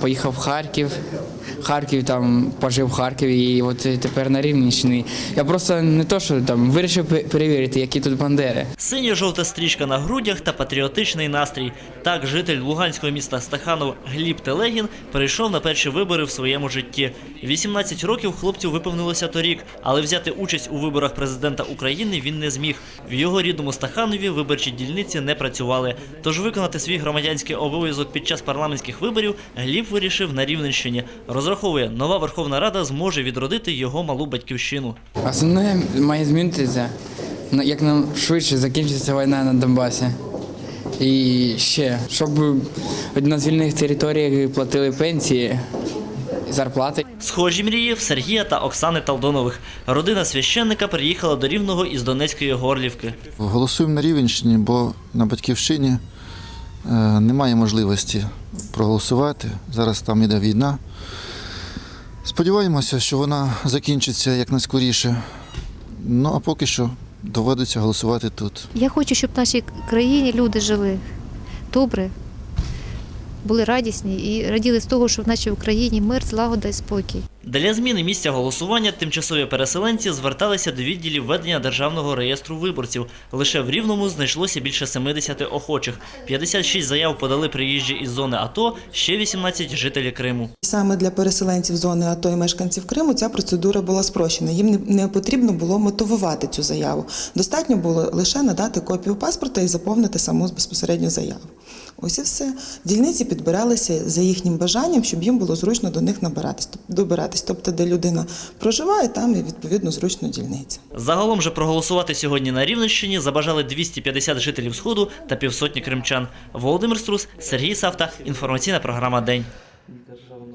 Поїхав в Харків, Харків там пожив в Харкові і от тепер на Рівненщині. Я просто не то, що там вирішив перевірити, які тут бандери. Синьо-жовта стрічка на грудях та патріотичний настрій. Так житель луганського міста Стаханов Гліб Телегін перейшов на перші вибори в своєму житті. 18 років хлопцю виповнилося торік, але взяти участь у виборах президента України він не зміг. В його рідному Стаханові виборчі дільниці не працювали. Тож виконати свій громадянський обов'язок під час парламентських виборів Гліб вирішив на Рівненщині. Розраховує, нова Верховна Рада зможе відродити його малу батьківщину. Основне має змінитися, ну, як нам швидше закінчиться війна на Донбасі. І ще, щоб на звільних територіях платили пенсії, зарплати. Схожі мрії в Сергія та Оксани Талдонових. Родина священника приїхала до Рівного із Донецької Горлівки. Голосуємо на Рівенщині, бо на батьківщині е, немає можливості проголосувати. Зараз там іде війна. Сподіваємося, що вона закінчиться якнайскоріше. Ну а поки що доводиться голосувати тут. Я хочу, щоб в нашій країні люди жили добре, були радісні і раділи з того, що в нашій Україні мир, злагода і спокій. Для зміни місця голосування тимчасові переселенці зверталися до відділів ведення державного реєстру виборців. Лише в Рівному знайшлося більше 70 охочих. 56 заяв подали приїжджі із зони АТО, ще 18 жителі Криму. Саме для переселенців зони АТО і мешканців Криму ця процедура була спрощена. Їм не- потрібно було мотивувати цю заяву. Достатньо було лише надати копію паспорта і заповнити саму безпосередню заяву. Ось і все. Дільниці підбиралися за їхнім бажанням, щоб їм було зручно до них набиратись, тоб- добиратись. Тобто, де людина проживає, там і відповідно зручно дільниця. Загалом же проголосувати сьогодні на Рівненщині забажали 250 жителів Сходу та півсотні кримчан. Володимир Струс, Сергій Савта. Інформаційна програма День.